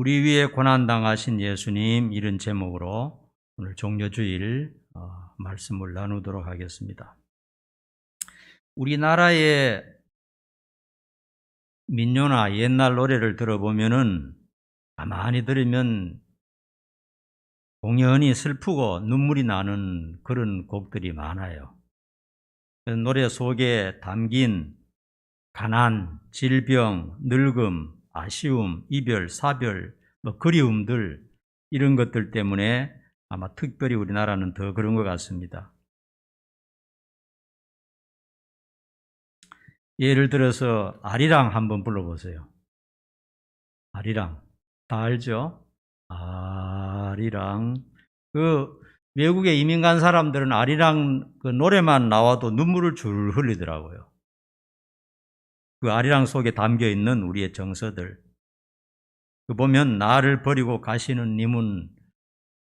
우리 위에 고난당하신 예수님 이런 제목으로 오늘 종료주일 어, 말씀을 나누도록 하겠습니다. 우리나라의 민요나 옛날 노래를 들어보면은 가만히 들으면 공연히 슬프고 눈물이 나는 그런 곡들이 많아요. 그 노래 속에 담긴 가난, 질병, 늙음, 아쉬움, 이별, 사별, 뭐 그리움들 이런 것들 때문에 아마 특별히 우리나라는 더 그런 것 같습니다. 예를 들어서 아리랑 한번 불러보세요. 아리랑 다 알죠? 아리랑 그 외국에 이민 간 사람들은 아리랑 그 노래만 나와도 눈물을 줄 흘리더라고요. 그 아리랑 속에 담겨 있는 우리의 정서들. 그 보면 나를 버리고 가시는 님은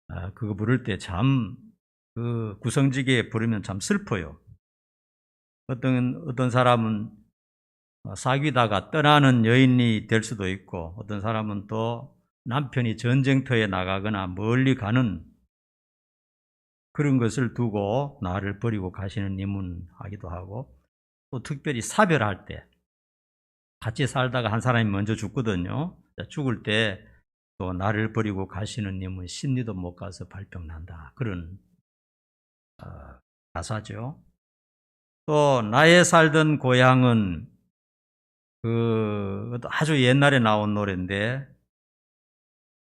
아, 그거 부를 때 참 그 구성지게 부르면 참 슬퍼요. 어떤 어떤 사람은 사귀다가 떠나는 여인이 될 수도 있고 어떤 사람은 또 남편이 전쟁터에 나가거나 멀리 가는 그런 것을 두고 나를 버리고 가시는 님은 하기도 하고 또 특별히 사별할 때 같이 살다가 한 사람이 먼저 죽거든요. 죽을 때 또 나를 버리고 가시는 님은 심리도 못 가서 발병난다. 그런 어, 가사죠. 또 나의 살던 고향은 그 아주 옛날에 나온 노래인데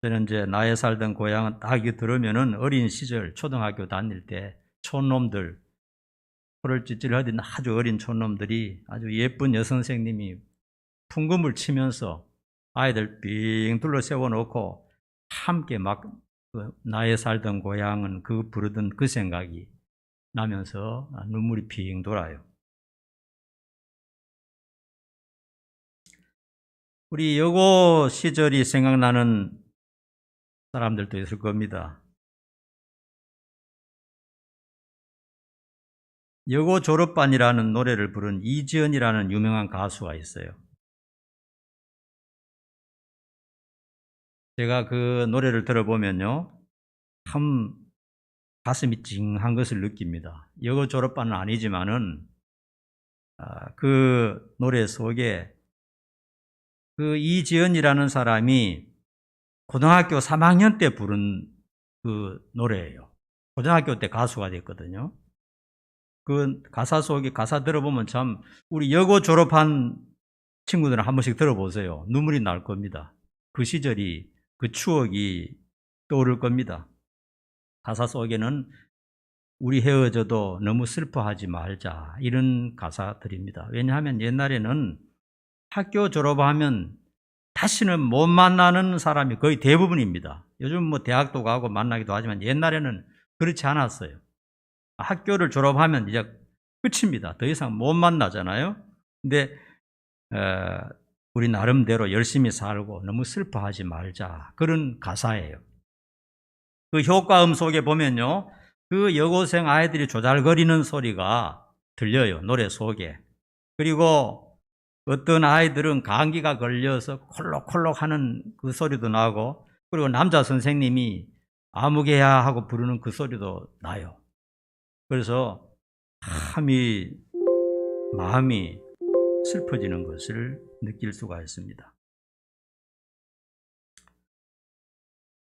저는 이제 나의 살던 고향은 딱 이거 들으면은 어린 시절 초등학교 다닐 때 촌놈들 코를 찌질하던 아주 어린 촌놈들이 아주 예쁜 여선생님이 풍금을 치면서 아이들 빙 둘러 세워놓고 함께 막그 나의 살던 고향은 그 부르던 그 생각이 나면서 눈물이 빙 돌아요. 우리 여고 시절이 생각나는 사람들도 있을 겁니다. 여고 졸업반이라는 노래를 부른 이지연이라는 유명한 가수가 있어요. 제가 그 노래를 들어보면요. 참 가슴이 찡한 것을 느낍니다. 여고 졸업반은 아니지만은 아, 그 노래 속에 그 이지연이라는 사람이 고등학교 3학년 때 부른 그 노래예요. 고등학교 때 가수가 됐거든요. 그 가사 속에 가사 들어보면 참 우리 여고 졸업한 친구들은 한 번씩 들어보세요. 눈물이 날 겁니다. 그 시절이 그 추억이 떠오를 겁니다. 가사 속에는 우리 헤어져도 너무 슬퍼하지 말자 이런 가사들입니다. 왜냐하면 옛날에는 학교 졸업하면 다시는 못 만나는 사람이 거의 대부분입니다. 요즘 뭐 대학도 가고 만나기도 하지만 옛날에는 그렇지 않았어요. 학교를 졸업하면 이제 끝입니다. 더 이상 못 만나잖아요. 근데 어, 우리 나름대로 열심히 살고 너무 슬퍼하지 말자 그런 가사예요. 그 효과음 속에 보면요, 그 여고생 아이들이 조잘거리는 소리가 들려요 노래 속에. 그리고 어떤 아이들은 감기가 걸려서 콜록콜록 하는 그 소리도 나고, 그리고 남자 선생님이 아무개야 하고 부르는 그 소리도 나요. 그래서 참이 마음이 슬퍼지는 것을 느낄 수가 있습니다.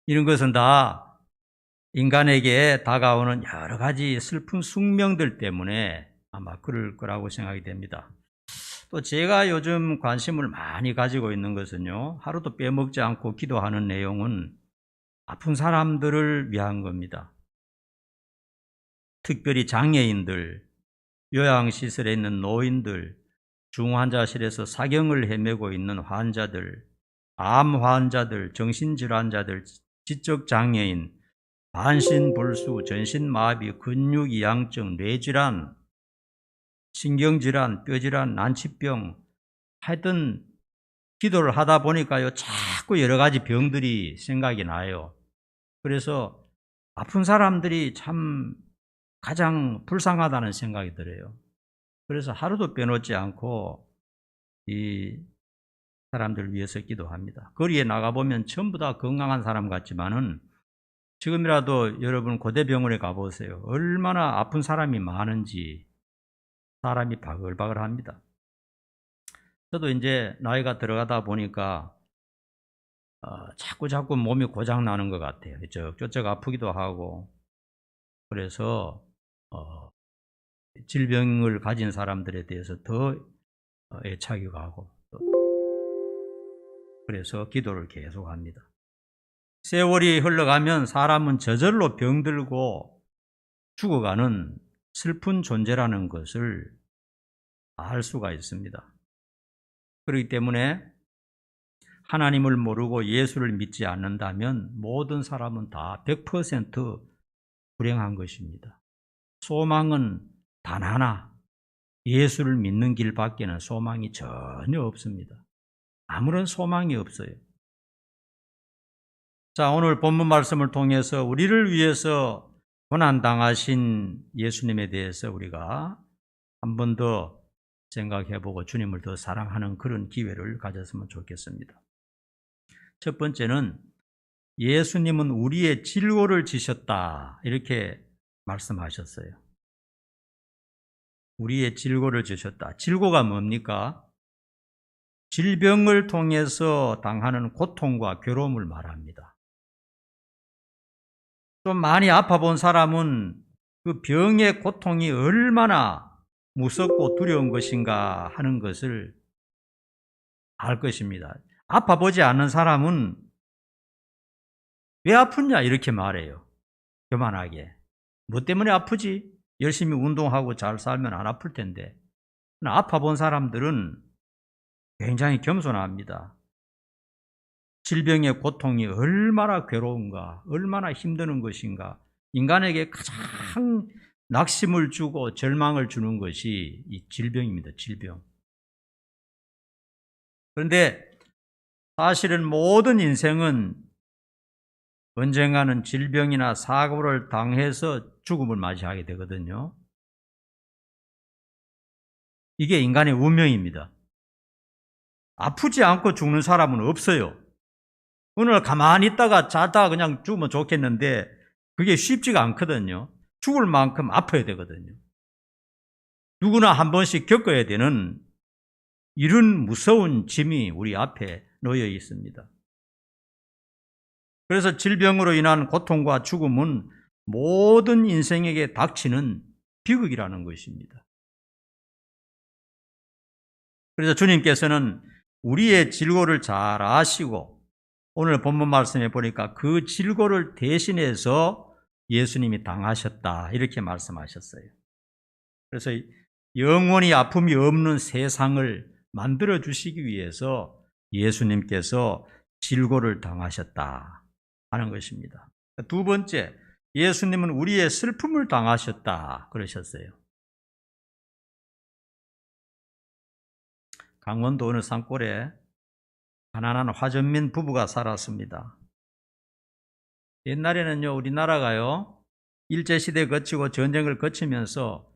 이런 것은 다 인간에게 다가오는 여러 가지 슬픈 숙명들 때문에 아마 그럴 거라고 생각이 됩니다. 또 제가 요즘 관심을 많이 가지고 있는 것은요, 하루도 빼먹지 않고 기도하는 내용은 아픈 사람들을 위한 겁니다. 특별히 장애인들, 요양시설에 있는 노인들, 중환자실에서 사경을 헤매고 있는 환자들, 암 환자들, 정신질환자들, 지적장애인, 반신불수, 전신마비, 근육이양증, 뇌질환, 신경질환, 뼈질환, 난치병, 하여튼 기도를 하다 보니까요, 자꾸 여러 가지 병들이 생각이 나요. 그래서 아픈 사람들이 참 가장 불쌍하다는 생각이 들어요. 그래서 하루도 빼놓지 않고 이 사람들 위해서 기도합니다. 거리에 나가보면 전부 다 건강한 사람 같지만은 지금이라도 여러분 고대병원에 가보세요. 얼마나 아픈 사람이 많은지 사람이 바글바글 합니다. 저도 이제 나이가 들어가다 보니까 어, 자꾸 자꾸 몸이 고장 나는 것 같아요. 저쪽 아프기도 하고 그래서 어, 질병을 가진 사람들에 대해서 더 어, 애착이 가고 또 그래서 기도를 계속합니다. 세월이 흘러가면 사람은 저절로 병들고 죽어가는 슬픈 존재라는 것을 알 수가 있습니다. 그렇기 때문에 하나님을 모르고 예수를 믿지 않는다면 모든 사람은 다 100% 불행한 것입니다. 소망은 단 하나, 예수를 믿는 길밖에는 소망이 전혀 없습니다. 아무런 소망이 없어요. 자, 오늘 본문 말씀을 통해서 우리를 위해서 고난당하신 예수님에 대해서 우리가 한 번 더 생각해 보고 주님을 더 사랑하는 그런 기회를 가졌으면 좋겠습니다. 첫 번째는 예수님은 우리의 질고를 지셨다. 이렇게 말씀하셨어요. 우리의 질고를 지셨다. 질고가 뭡니까? 질병을 통해서 당하는 고통과 괴로움을 말합니다. 좀 많이 아파 본 사람은 그 병의 고통이 얼마나 무섭고 두려운 것인가 하는 것을 알 것입니다. 아파 보지 않는 사람은 왜 아프냐 이렇게 말해요. 교만하게. 뭐 때문에 아프지? 열심히 운동하고 잘 살면 안 아플 텐데. 아파 본 사람들은 굉장히 겸손합니다. 질병의 고통이 얼마나 괴로운가, 얼마나 힘드는 것인가, 인간에게 가장 낙심을 주고 절망을 주는 것이 이 질병입니다. 질병. 그런데 사실은 모든 인생은 언젠가는 질병이나 사고를 당해서 죽음을 맞이하게 되거든요. 이게 인간의 운명입니다. 아프지 않고 죽는 사람은 없어요. 오늘 가만히 있다가 자다가 그냥 죽으면 좋겠는데 그게 쉽지가 않거든요. 죽을 만큼 아파야 되거든요. 누구나 한 번씩 겪어야 되는 이런 무서운 짐이 우리 앞에 놓여 있습니다. 그래서 질병으로 인한 고통과 죽음은 모든 인생에게 닥치는 비극이라는 것입니다. 그래서 주님께서는 우리의 질고를 잘 아시고 오늘 본문 말씀에 보니까 그 질고를 대신해서 예수님이 당하셨다. 이렇게 말씀하셨어요. 그래서 영원히 아픔이 없는 세상을 만들어 주시기 위해서 예수님께서 질고를 당하셨다. 하는 것입니다. 두 번째, 예수님은 우리의 슬픔을 당하셨다. 그러셨어요. 강원도 어느 산골에 가난한 화전민 부부가 살았습니다. 옛날에는요, 우리나라가요, 일제시대 거치고 전쟁을 거치면서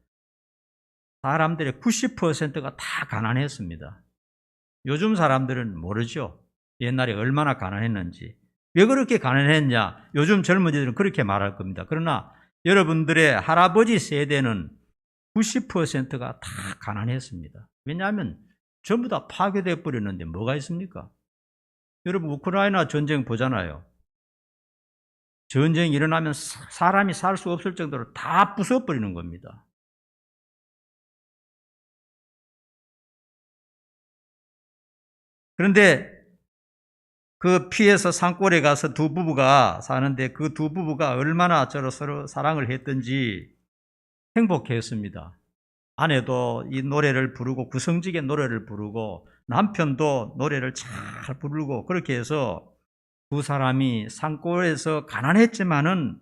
사람들의 90%가 다 가난했습니다. 요즘 사람들은 모르죠. 옛날에 얼마나 가난했는지. 왜 그렇게 가난했냐? 요즘 젊은이들은 그렇게 말할 겁니다. 그러나 여러분들의 할아버지 세대는 90%가 다 가난했습니다. 왜냐하면 전부 다 파괴되어 버렸는데 뭐가 있습니까? 여러분 우크라이나 전쟁 보잖아요. 전쟁이 일어나면 사람이 살 수 없을 정도로 다 부숴버리는 겁니다. 그런데 그 피해서 산골에 가서 두 부부가 사는데 그 두 부부가 얼마나 서로 서로 사랑을 했던지 행복했습니다. 아내도 이 노래를 부르고 구성지게 노래를 부르고 남편도 노래를 잘 부르고 그렇게 해서 두 사람이 산골에서 가난했지만은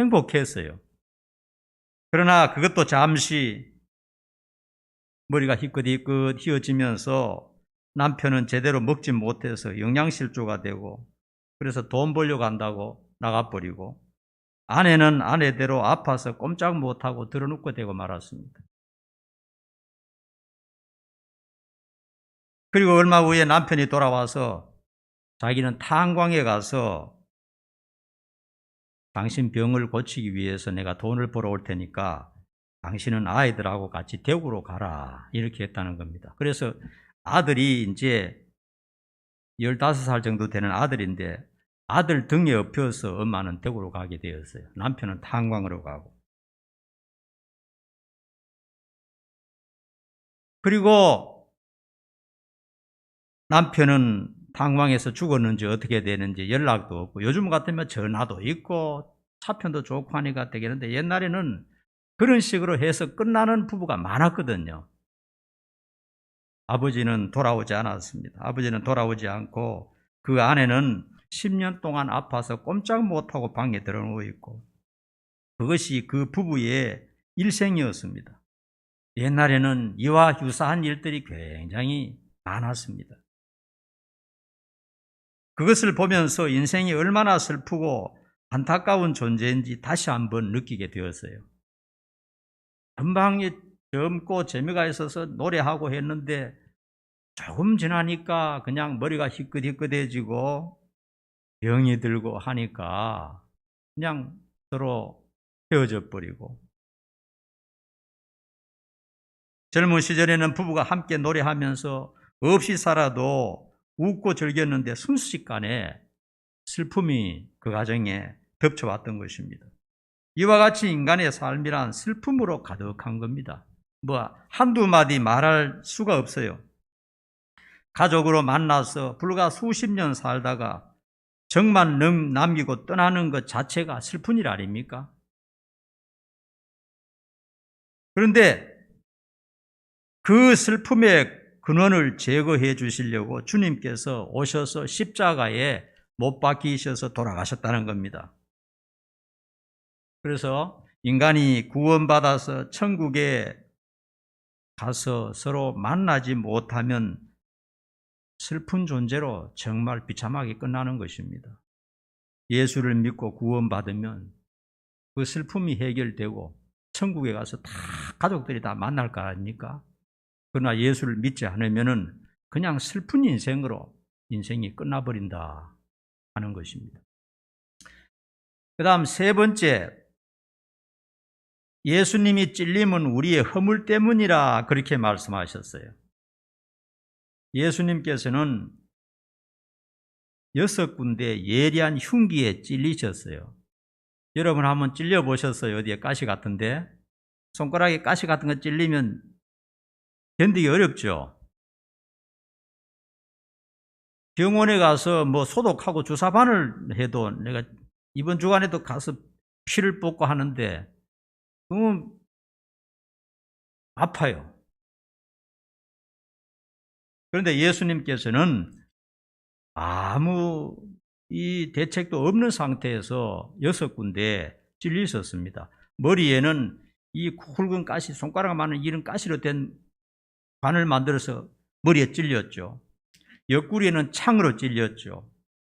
행복했어요. 그러나 그것도 잠시 머리가 희끗희끗 휘어지면서 남편은 제대로 먹지 못해서 영양실조가 되고 그래서 돈 벌려고 한다고 나가버리고 아내는 아내대로 아파서 꼼짝 못하고 들어눕고 되고 말았습니다. 그리고 얼마 후에 남편이 돌아와서 자기는 탄광에 가서 당신 병을 고치기 위해서 내가 돈을 벌어 올 테니까 당신은 아이들하고 같이 대구로 가라. 이렇게 했다는 겁니다. 그래서 아들이 이제 15살 정도 되는 아들인데 아들 등에 업혀서 엄마는 대구로 가게 되었어요. 남편은 탄광으로 가고. 그리고 남편은 탄광에서 죽었는지 어떻게 되는지 연락도 없고 요즘 같으면 전화도 있고 차편도 좋고 하니까 되겠는데 옛날에는 그런 식으로 해서 끝나는 부부가 많았거든요. 아버지는 돌아오지 않았습니다. 아버지는 돌아오지 않고 그 아내는 10년 동안 아파서 꼼짝 못하고 방에 들어누워 있고 그것이 그 부부의 일생이었습니다. 옛날에는 이와 유사한 일들이 굉장히 많았습니다. 그것을 보면서 인생이 얼마나 슬프고 안타까운 존재인지 다시 한번 느끼게 되었어요. 금방이 젊고 재미가 있어서 노래하고 했는데 조금 지나니까 그냥 머리가 희끗희끗해지고 병이 들고 하니까 그냥 서로 헤어져 버리고 젊은 시절에는 부부가 함께 노래하면서 없이 살아도 웃고 즐겼는데 순식간에 슬픔이 그 가정에 덮쳐왔던 것입니다. 이와 같이 인간의 삶이란 슬픔으로 가득한 겁니다. 뭐 한두 마디 말할 수가 없어요. 가족으로 만나서 불과 수십 년 살다가 정만 남기고 떠나는 것 자체가 슬픈 일 아닙니까? 그런데 그 슬픔의 근원을 제거해 주시려고 주님께서 오셔서 십자가에 못 박히셔서 돌아가셨다는 겁니다. 그래서 인간이 구원받아서 천국에 가서 서로 만나지 못하면 슬픈 존재로 정말 비참하게 끝나는 것입니다. 예수를 믿고 구원받으면 그 슬픔이 해결되고 천국에 가서 다 가족들이 다 만날 거 아닙니까? 그러나 예수를 믿지 않으면은 그냥 슬픈 인생으로 인생이 끝나버린다 하는 것입니다. 그 다음 세 번째, 예수님이 찔림은 우리의 허물 때문이라 그렇게 말씀하셨어요. 예수님께서는 여섯 군데 예리한 흉기에 찔리셨어요. 여러분 한번 찔려 보셨어요? 어디에 가시 같은데? 손가락에 가시 같은 거 찔리면 견디기 어렵죠? 병원에 가서 뭐 소독하고 주사반을 해도 내가 이번 주간에도 가서 피를 뽑고 하는데, 그러면 아파요. 그런데 예수님께서는 아무 이 대책도 없는 상태에서 여섯 군데 찔리셨습니다. 머리에는 이 굵은 가시, 손가락만한 이런 가시로 된 관을 만들어서 머리에 찔렸죠. 옆구리에는 창으로 찔렸죠.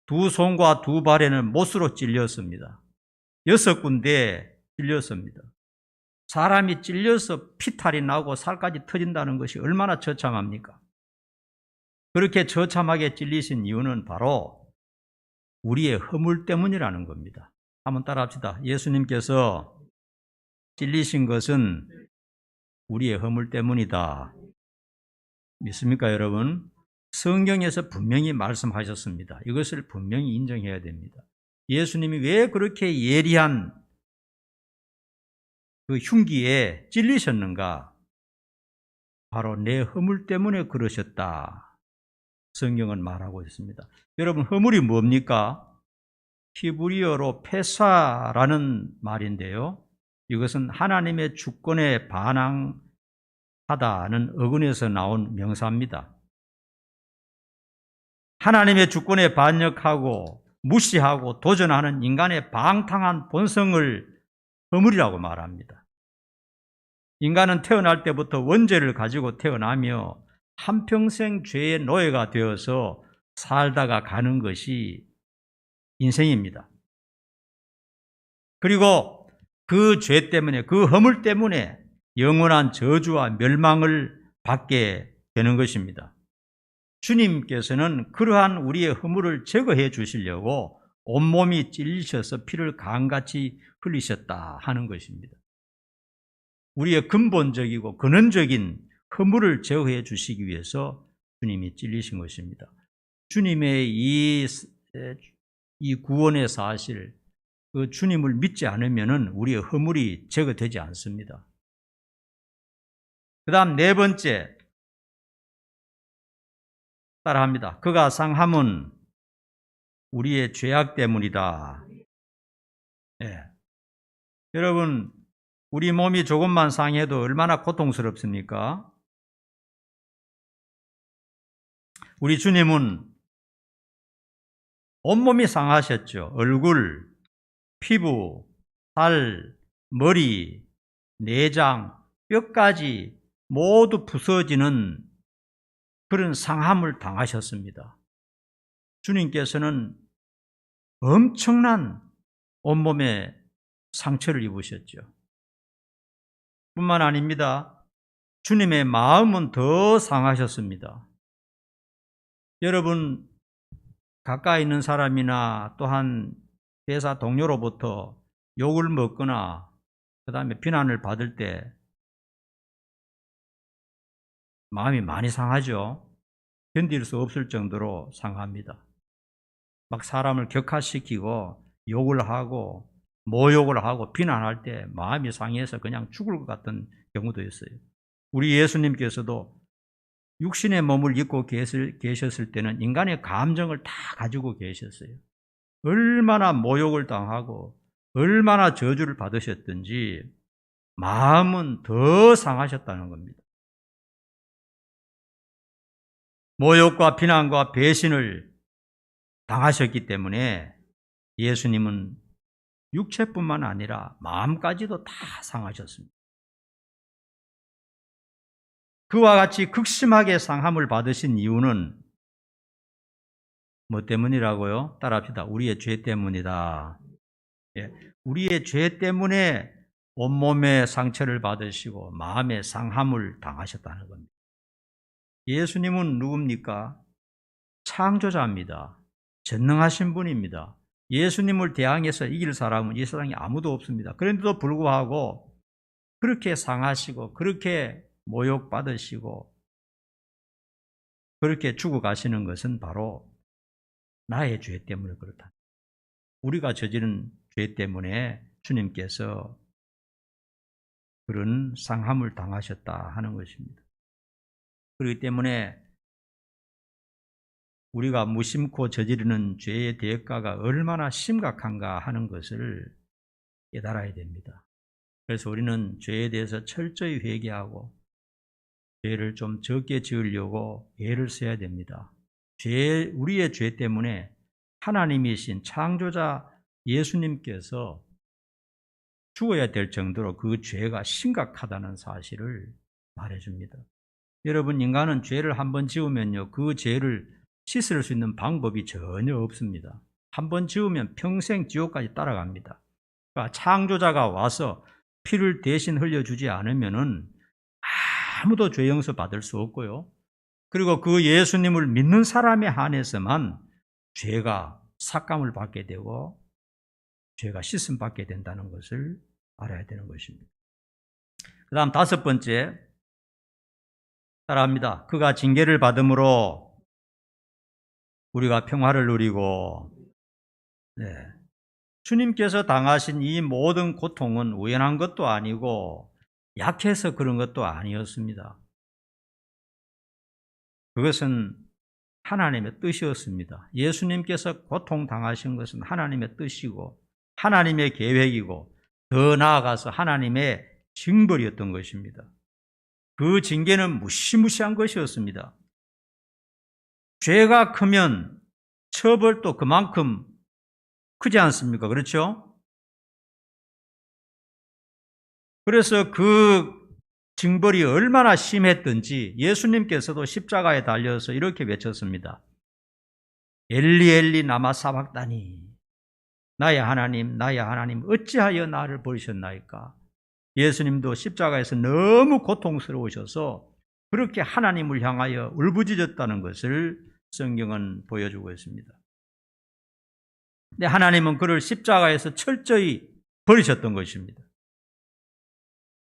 두 손과 두 발에는 못으로 찔렸습니다. 여섯 군데 찔렸습니다. 사람이 찔려서 피탈이 나고 살까지 터진다는 것이 얼마나 처참합니까? 그렇게 처참하게 찔리신 이유는 바로 우리의 허물 때문이라는 겁니다. 한번 따라 합시다. 예수님께서 찔리신 것은 우리의 허물 때문이다. 믿습니까, 여러분? 성경에서 분명히 말씀하셨습니다. 이것을 분명히 인정해야 됩니다. 예수님이 왜 그렇게 예리한 그 흉기에 찔리셨는가? 바로 내 허물 때문에 그러셨다. 성경은 말하고 있습니다. 여러분, 허물이 뭡니까? 히브리어로 페사라는 말인데요. 이것은 하나님의 주권에 반항하다는 어근에서 나온 명사입니다. 하나님의 주권에 반역하고 무시하고 도전하는 인간의 방탕한 본성을 허물이라고 말합니다. 인간은 태어날 때부터 원죄를 가지고 태어나며 한평생 죄의 노예가 되어서 살다가 가는 것이 인생입니다. 그리고 그 죄 때문에, 그 허물 때문에 영원한 저주와 멸망을 받게 되는 것입니다. 주님께서는 그러한 우리의 허물을 제거해 주시려고 온몸이 찔리셔서 피를 강같이 흘리셨다 하는 것입니다. 우리의 근본적이고 근원적인 허물을 제거해 주시기 위해서 주님이 찔리신 것입니다. 주님의 이, 이 구원의 사실, 그 주님을 믿지 않으면 우리의 허물이 제거되지 않습니다. 그 다음 네 번째, 따라합니다. 그가 상함은 우리의 죄악 때문이다. 예. 여러분, 우리 몸이 조금만 상해도 얼마나 고통스럽습니까? 우리 주님은 온몸이 상하셨죠. 얼굴, 피부, 살, 머리, 내장, 뼈까지 모두 부서지는 그런 상함을 당하셨습니다. 주님께서는 엄청난 온몸에 상처를 입으셨죠. 뿐만 아닙니다. 주님의 마음은 더 상하셨습니다. 여러분, 가까이 있는 사람이나 또한 회사 동료로부터 욕을 먹거나 그 다음에 비난을 받을 때 마음이 많이 상하죠. 견딜 수 없을 정도로 상합니다. 막 사람을 격하시키고 욕을 하고 모욕을 하고 비난할 때 마음이 상해서 그냥 죽을 것 같은 경우도 있어요. 우리 예수님께서도 육신의 몸을 입고 계셨을 때는 인간의 감정을 다 가지고 계셨어요. 얼마나 모욕을 당하고 얼마나 저주를 받으셨든지 마음은 더 상하셨다는 겁니다. 모욕과 비난과 배신을 당하셨기 때문에 예수님은 육체뿐만 아니라 마음까지도 다 상하셨습니다. 그와 같이 극심하게 상함을 받으신 이유는 뭐 때문이라고요? 따라합시다. 우리의 죄 때문이다. 예, 우리의 죄 때문에 온몸에 상처를 받으시고 마음의 상함을 당하셨다는 겁니다. 예수님은 누굽니까? 창조자입니다. 전능하신 분입니다. 예수님을 대항해서 이길 사람은 이 세상에 아무도 없습니다. 그런데도 불구하고 그렇게 상하시고 그렇게 모욕받으시고 그렇게 죽어가시는 것은 바로 나의 죄 때문에 그렇다. 우리가 저지른 죄 때문에 주님께서 그런 상함을 당하셨다 하는 것입니다. 그렇기 때문에 우리가 무심코 저지르는 죄의 대가가 얼마나 심각한가 하는 것을 깨달아야 됩니다. 그래서 우리는 죄에 대해서 철저히 회개하고 죄를 좀 적게 지으려고 애를 써야 됩니다. 죄, 우리의 죄 때문에 하나님이신 창조자 예수님께서 죽어야 될 정도로 그 죄가 심각하다는 사실을 말해줍니다. 여러분, 인간은 죄를 한번 지으면요, 그 죄를 씻을 수 있는 방법이 전혀 없습니다. 한 번 지으면 평생 지옥까지 따라갑니다. 그러니까 창조자가 와서 피를 대신 흘려주지 않으면은 아무도 죄 용서 받을 수 없고요. 그리고 그 예수님을 믿는 사람에 한해서만 죄가 삭감을 받게 되고 죄가 씻음 받게 된다는 것을 알아야 되는 것입니다. 그 다음 다섯 번째 따라합니다. 그가 징계를 받음으로 우리가 평화를 누리고 네. 주님께서 당하신 이 모든 고통은 우연한 것도 아니고 약해서 그런 것도 아니었습니다. 그것은 하나님의 뜻이었습니다. 예수님께서 고통 당하신 것은 하나님의 뜻이고 하나님의 계획이고 더 나아가서 하나님의 징벌이었던 것입니다. 그 징계는 무시무시한 것이었습니다. 죄가 크면 처벌도 그만큼 크지 않습니까? 그렇죠? 그래서 그 징벌이 얼마나 심했던지 예수님께서도 십자가에 달려서 이렇게 외쳤습니다. 엘리 엘리 나마 사박다니 나의 하나님 나의 하나님 어찌하여 나를 버리셨나이까 예수님도 십자가에서 너무 고통스러우셔서 그렇게 하나님을 향하여 울부짖었다는 것을 성경은 보여주고 있습니다. 근데 하나님은 그를 십자가에서 철저히 버리셨던 것입니다.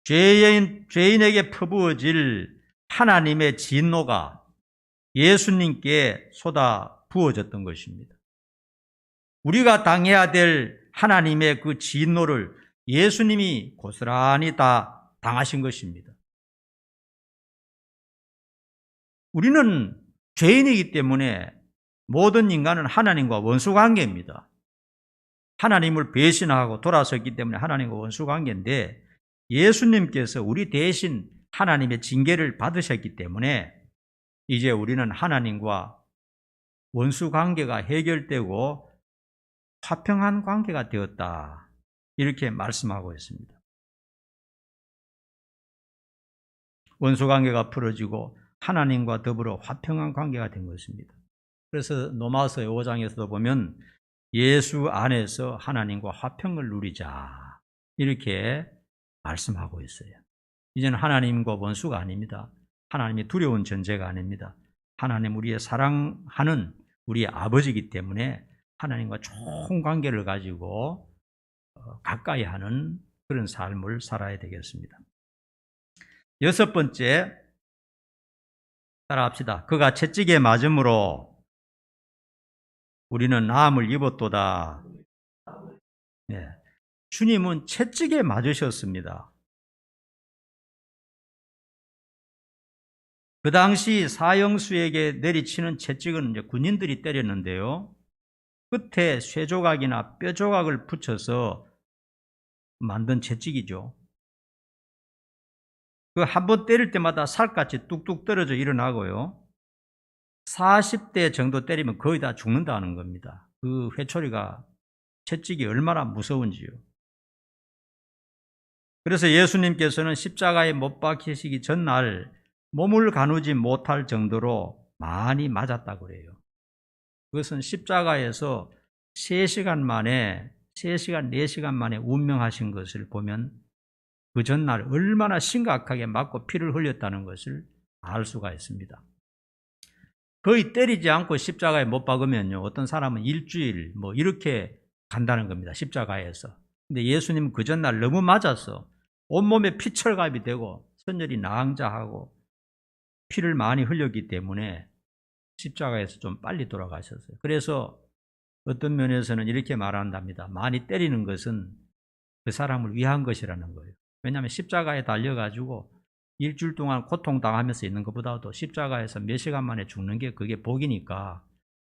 죄인, 죄인에게 퍼부어질 하나님의 진노가 예수님께 쏟아 부어졌던 것입니다. 우리가 당해야 될 하나님의 그 진노를 예수님이 고스란히 다 당하신 것입니다. 우리는 죄인이기 때문에 모든 인간은 하나님과 원수 관계입니다. 하나님을 배신하고 돌아섰기 때문에 하나님과 원수 관계인데 예수님께서 우리 대신 하나님의 징계를 받으셨기 때문에 이제 우리는 하나님과 원수 관계가 해결되고 화평한 관계가 되었다. 이렇게 말씀하고 있습니다. 원수 관계가 풀어지고 하나님과 더불어 화평한 관계가 된 것입니다. 그래서 노마서 5장에서도 보면 예수 안에서 하나님과 화평을 누리자. 이렇게 말씀하고 있어요. 이제는 하나님과 원수가 아닙니다. 하나님이 두려운 존재가 아닙니다. 하나님 우리의 사랑하는 우리의 아버지이기 때문에 하나님과 좋은 관계를 가지고 어, 가까이 하는 그런 삶을 살아야 되겠습니다. 여섯 번째, 따라합시다. 그가 채찍에 맞음으로 우리는 나음을 입었도다. 네. 주님은 채찍에 맞으셨습니다. 그 당시 사형수에게 내리치는 채찍은 이제 군인들이 때렸는데요. 끝에 쇠조각이나 뼈조각을 붙여서 만든 채찍이죠. 그 한 번 때릴 때마다 살갗이 뚝뚝 떨어져 일어나고요. 40대 정도 때리면 거의 다 죽는다는 겁니다. 그 회초리가 채찍이 얼마나 무서운지요. 그래서 예수님께서는 십자가에 못 박히시기 전날 몸을 가누지 못할 정도로 많이 맞았다고 그래요. 그것은 십자가에서 3시간 만에 3시간, 4시간 만에 운명하신 것을 보면 그 전날 얼마나 심각하게 맞고 피를 흘렸다는 것을 알 수가 있습니다. 거의 때리지 않고 십자가에 못 박으면요. 어떤 사람은 일주일 뭐 이렇게 간다는 겁니다. 십자가에서. 근데 예수님은 그 전날 너무 맞았어. 온몸에 피철갑이 되고 선열이 낭자하고 피를 많이 흘렸기 때문에 십자가에서 좀 빨리 돌아가셨어요. 그래서 어떤 면에서는 이렇게 말한답니다. 많이 때리는 것은 그 사람을 위한 것이라는 거예요. 왜냐하면 십자가에 달려가지고 일주일 동안 고통당하면서 있는 것보다도 십자가에서 몇 시간 만에 죽는 게 그게 복이니까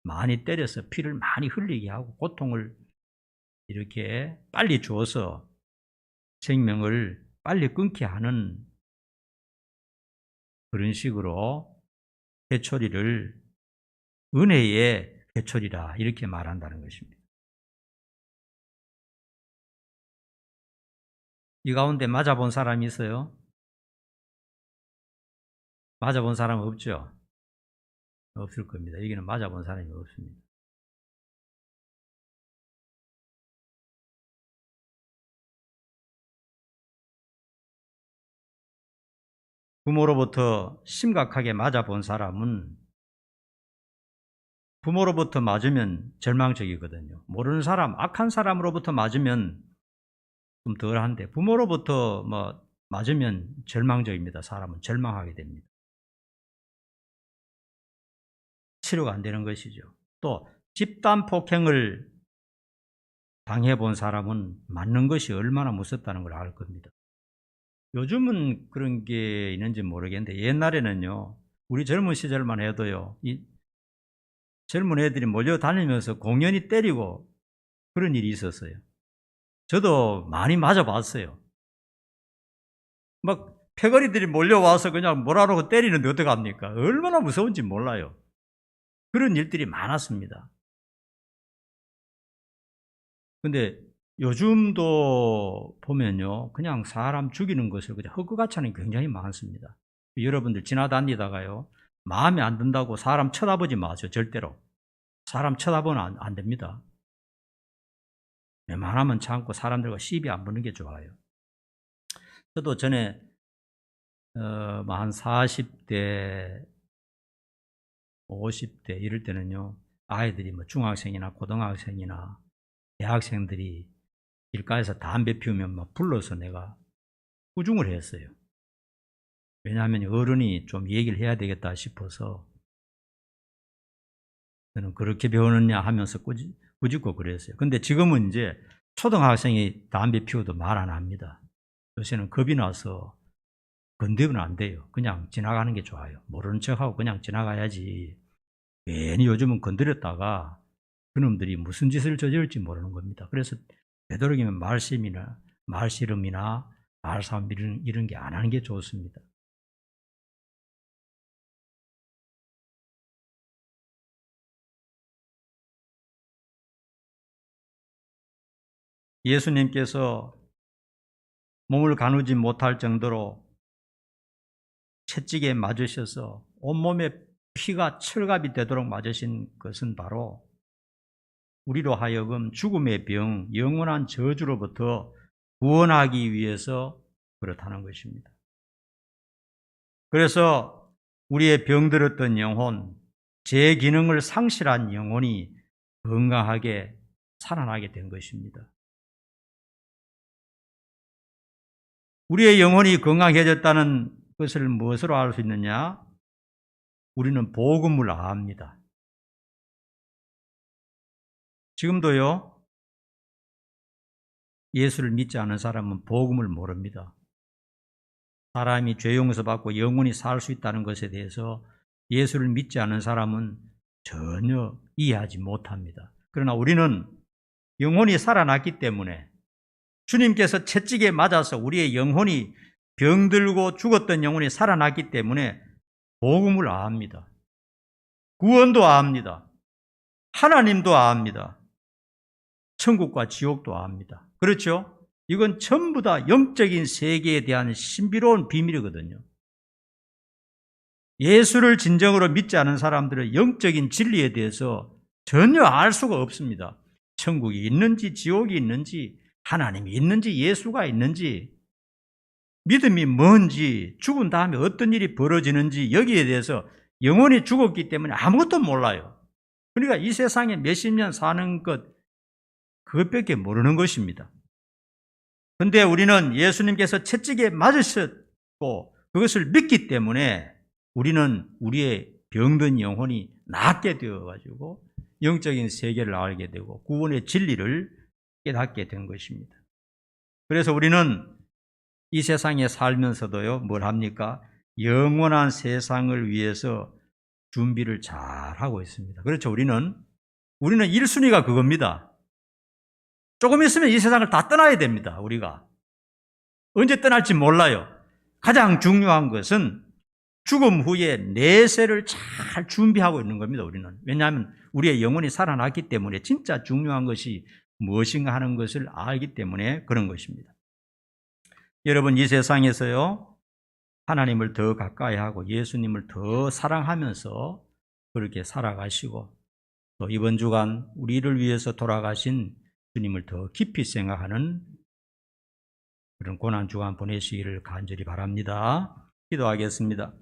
많이 때려서 피를 많이 흘리게 하고 고통을 이렇게 빨리 주어서 생명을 빨리 끊게 하는 그런 식으로 회초리를 은혜의 회초리라 이렇게 말한다는 것입니다. 이 가운데 맞아본 사람이 있어요? 맞아본 사람 없죠? 없을 겁니다. 여기는 맞아본 사람이 없습니다. 부모로부터 심각하게 맞아본 사람은 부모로부터 맞으면 절망적이거든요. 모르는 사람, 악한 사람으로부터 맞으면 좀 덜한데 부모로부터 뭐 맞으면 절망적입니다. 사람은 절망하게 됩니다. 치료가 안 되는 것이죠. 또 집단 폭행을 당해 본 사람은 맞는 것이 얼마나 무섭다는 걸 알 겁니다. 요즘은 그런 게 있는지 모르겠는데 옛날에는요. 우리 젊은 시절만 해도요. 이 젊은 애들이 몰려다니면서 공연히 때리고 그런 일이 있었어요. 저도 많이 맞아봤어요. 막 패거리들이 몰려와서 그냥 뭐라고 때리는데 어떡합니까? 얼마나 무서운지 몰라요. 그런 일들이 많았습니다. 근데 요즘도 보면요, 그냥 사람 죽이는 것을 그냥 게 굉장히 많습니다. 여러분들 지나다니다가요, 마음에 안 든다고 사람 쳐다보지 마세요, 절대로. 사람 쳐다보면 안, 안 됩니다. 웬만하면 참고 사람들과 시비 안 부는 게 좋아요. 저도 전에 어, 뭐한 40대, 50대 이럴 때는요, 아이들이 뭐 중학생이나 고등학생이나 대학생들이 길가에서 담배 피우면 막 불러서 내가 후중을 했어요. 왜냐하면 어른이 좀 얘기를 해야 되겠다 싶어서 저는 그렇게 배우느냐 하면서 꾸짖, 꾸짖고 그랬어요. 근데 지금은 이제 초등학생이 담배 피워도 말 안 합니다. 요새는 겁이 나서 건드리면 안 돼요. 그냥 지나가는 게 좋아요. 모르는 척하고 그냥 지나가야지. 괜히 요즘은 건드렸다가 그놈들이 무슨 짓을 저질지 모르는 겁니다. 그래서 되도록이면 말씀이나 말씨름이나 말싸움 이런, 이런 게 안 하는 게 좋습니다. 예수님께서 몸을 가누지 못할 정도로 채찍에 맞으셔서 온몸에 피가 철갑이 되도록 맞으신 것은 바로 우리로 하여금 죽음의 병, 영원한 저주로부터 구원하기 위해서 그렇다는 것입니다. 그래서 우리의 병들었던 영혼, 제 기능을 상실한 영혼이 건강하게 살아나게 된 것입니다. 우리의 영혼이 건강해졌다는 것을 무엇으로 알 수 있느냐? 우리는 복음을 압니다. 지금도요, 예수를 믿지 않은 사람은 복음을 모릅니다. 사람이 죄 용서받고 영원히 살 수 있다는 것에 대해서 예수를 믿지 않은 사람은 전혀 이해하지 못합니다. 그러나 우리는 영혼이 살아났기 때문에 주님께서 채찍에 맞아서 우리의 영혼이 병들고 죽었던 영혼이 살아났기 때문에 복음을 압니다. 구원도 압니다. 하나님도 압니다. 천국과 지옥도 압니다. 그렇죠? 이건 전부 다 영적인 세계에 대한 신비로운 비밀이거든요. 예수를 진정으로 믿지 않은 사람들은 영적인 진리에 대해서 전혀 알 수가 없습니다. 천국이 있는지 지옥이 있는지 하나님이 있는지 예수가 있는지 믿음이 뭔지 죽은 다음에 어떤 일이 벌어지는지 여기에 대해서 영혼이 죽었기 때문에 아무것도 몰라요. 그러니까 이 세상에 몇십 년 사는 것 그것밖에 모르는 것입니다. 근데 우리는 예수님께서 채찍에 맞으셨고 그것을 믿기 때문에 우리는 우리의 병든 영혼이 낫게 되어 가지고 영적인 세계를 알게 되고 구원의 진리를 깨닫게 된 것입니다. 그래서 우리는 이 세상에 살면서도요, 뭘 합니까? 영원한 세상을 위해서 준비를 잘 하고 있습니다. 그렇죠. 우리는, 우리는 1순위가 그겁니다. 조금 있으면 이 세상을 다 떠나야 됩니다. 우리가. 언제 떠날지 몰라요. 가장 중요한 것은 죽음 후에 내세를 잘 준비하고 있는 겁니다. 우리는. 왜냐하면 우리의 영혼이 살아났기 때문에 진짜 중요한 것이 무엇인가 하는 것을 알기 때문에 그런 것입니다. 여러분 이 세상에서요 하나님을 더 가까이 하고 예수님을 더 사랑하면서 그렇게 살아가시고 또 이번 주간 우리를 위해서 돌아가신 주님을 더 깊이 생각하는 그런 고난 주간 보내시기를 간절히 바랍니다. 기도하겠습니다.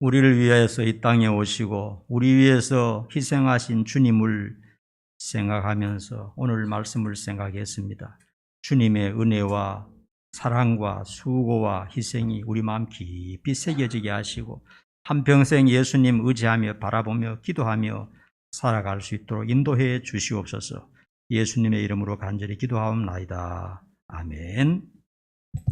우리를 위해서 이 땅에 오시고 우리 위해서 희생하신 주님을 생각하면서 오늘 말씀을 생각했습니다. 주님의 은혜와 사랑과 수고와 희생이 우리 마음 깊이 새겨지게 하시고 한평생 예수님 의지하며 바라보며 기도하며 살아갈 수 있도록 인도해 주시옵소서 예수님의 이름으로 간절히 기도하옵나이다. 아멘.